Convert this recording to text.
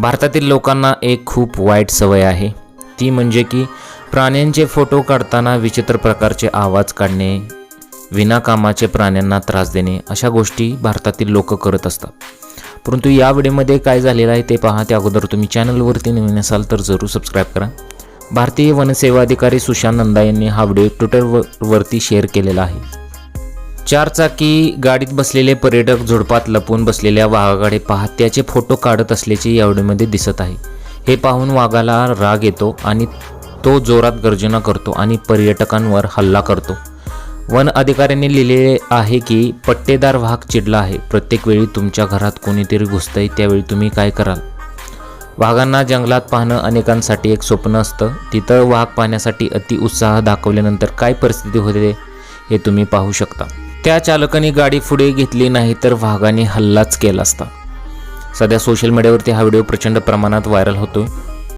भारतातील लोकांना एक खूप वाईट सवय आहे. ती म्हणजे की प्राण्यांचे फोटो काढताना विचित्र प्रकारचे आवाज काढणे विनाकामाचे प्राण्यांना त्रास देणे अशा गोष्टी भारतातील लोक करत असतात. परंतु या व्हिडिओमध्ये काय झालेलं आहे ते पहा त्या अगोदर तुम्ही चॅनलवरती नवीन असाल तर जरूर सबस्क्राईब करा. भारतीय वनसेवा अधिकारी सुशांत नंदा यांनी हा व्हिडिओ ट्विटरवरती शेअर केलेला आहे. चारचाकी गाडीत बसलेले पर्यटक झुडपात लपून बसलेल्या वाघाकडे पाहत त्याचे फोटो काढत असल्याचे या व्हिडिओमध्ये दिसत आहे. हे पाहून वाघाला राग येतो आणि तो जोरात गर्जना करतो आणि पर्यटकांवर हल्ला करतो. वन अधिकाऱ्यांनी लिहिलेले आहे की पट्टेदार वाघ चिडला आहे. प्रत्येक वेळी तुमच्या घरात कोणीतरी घुसतंय त्यावेळी तुम्ही काय कराल? वाघांना जंगलात पाहणं अनेकांसाठी एक स्वप्न असतं. तिथं वाघ पाहण्यासाठी अति उत्साह दाखवल्यानंतर काय परिस्थिती होते हे तुम्ही पाहू शकता. त्या चालकाने गाडी पुढे घेतली नाही तर वाघाने हल्लाच केला असता. सध्या सोशल मीडियावरती हा व्हिडिओ प्रचंड प्रमाणात व्हायरल होतोय.